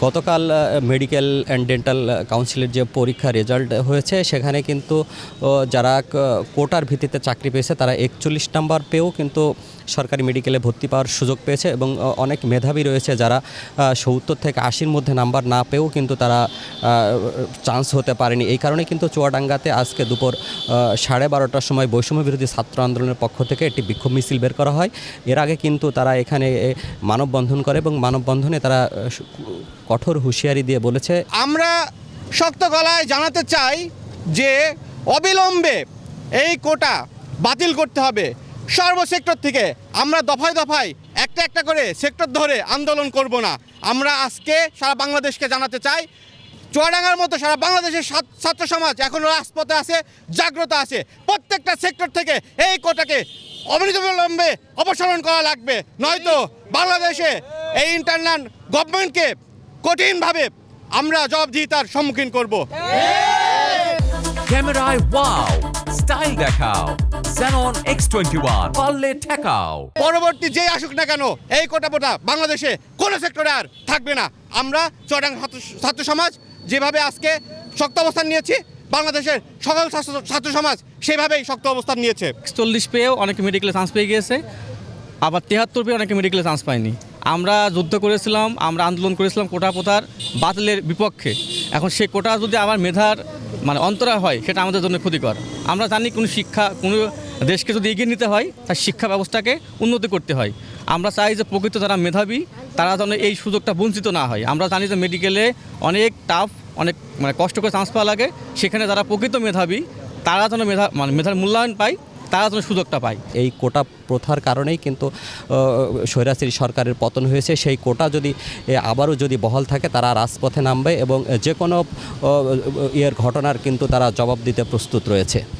গতকাল medical and dental কাউন্সিলের যে পরীক্ষা রেজাল্ট হয়েছে সেখানে কিন্তু ও, যারা কোটার ভিত্তিতে চাকরি পেয়েছে তারা একচল্লিশ নাম্বার পেয়েও কিন্তু সরকারি মেডিকেলে ভর্তি পাওয়ার সুযোগ পেয়েছে এবং অনেক মেধাবী রয়েছে যারা সত্তর থেকে আশির মধ্যে নাম্বার না পেয়েও কিন্তু তারা চান্স হতে পারেনি। এই কারণে কিন্তু চুয়াডাঙ্গাতে আজকে দুপুর সাড়ে বারোটার সময় বৈষম্য বিরোধী ছাত্র আন্দোলনের পক্ষ থেকে একটি বিক্ষোভ মিছিল বের করা হয়। এর আগে কিন্তু তারা এখানে মানববন্ধন করে এবং মানববন্ধনে তারা কঠোর হুঁশিয়ারি দিয়ে বলেছে, আমরা শক্ত গলায় জানাতে চাই যে অবিলম্বে এই কোটা বাতিল করতে হবে। সর্ব সেক্টর থেকে আমরা দফায় দফায় একটা একটা করে সেক্টর ধরে আন্দোলন করব না। আমরা আজকে সারা বাংলাদেশকে জানাতে চাই, চুয়াডাঙ্গার মতো সারা বাংলাদেশের ছাত্র- সমাজ এখনও রাজপথে আছে, জাগ্রত আছে। প্রত্যেকটা সেক্টর থেকে এই কোটাকে অবিলম্বে অপসারণ করা লাগবে। নয়তো বাংলাদেশে এই ইন্টারনাল গভর্নমেন্টকে কঠিনভাবে আমরা জবাবদিহিতার সম্মুখীন করব। ক্যামেরায় ওয়াও স্টাইল দেখাও। Xenon X21 পারলে ঠেকাও। পরবর্তী যে আসুক না কেন এই কোটা পোটা বাংলাদেশে কোনো সেক্টরে আর থাকবে না। আমরা চটাং ছাত্র সমাজ যেভাবে আজকে শক্ত অবস্থান নিয়েছি বাংলাদেশের সকল ছাত্র সমাজ সেভাবেই শক্ত অবস্থান নিয়েছে। একচল্লিশ পেয়েও অনেকে মেডিকেলে চান্স পেয়ে গিয়েছে আবার তেহাত্তর পেয়ে অনেকে মেডিকেলে চান্স পায়নি। আমরা যুদ্ধ করেছিলাম আমরা আন্দোলন করেছিলাম কোটা পোতার বাতিলের বিপক্ষে। এখন সেই কোটা যদি আবার মেধার মানে অন্তরা হয়, সেটা আমাদের জন্য ক্ষতিকর। আমরা জানি কোনো শিক্ষা, কোনো দেশকে যদি এগিয়ে নিতে হয়, তার শিক্ষা ব্যবস্থাকে উন্নতি করতে হয়। আমরা চাই যে প্রকৃত যারা মেধাবী, তারা যেন এই সুযোগটা বঞ্চিত না হয়। আমরা জানি যে মেডিকেলে অনেক টাফ অনেক মানে কষ্ট করে চান্স পাওয়া লাগে। সেখানে যারা প্রকৃত মেধাবী, তারা যেন মেধা মানে মেধার মূল্যায়ন পায় তারা যেন সুযোগটা পায়। এই কোটা প্রথার কারণেই কিন্তু স্বৈরাচারী সরকারের পতন হয়েছে। সেই কোটা যদি আবারও যদি বহল থাকে, তারা রাজপথে নামবে এবং যে কোনো ইয়ের ঘটনার কিন্তু তারা জবাব দিতে প্রস্তুত রয়েছে।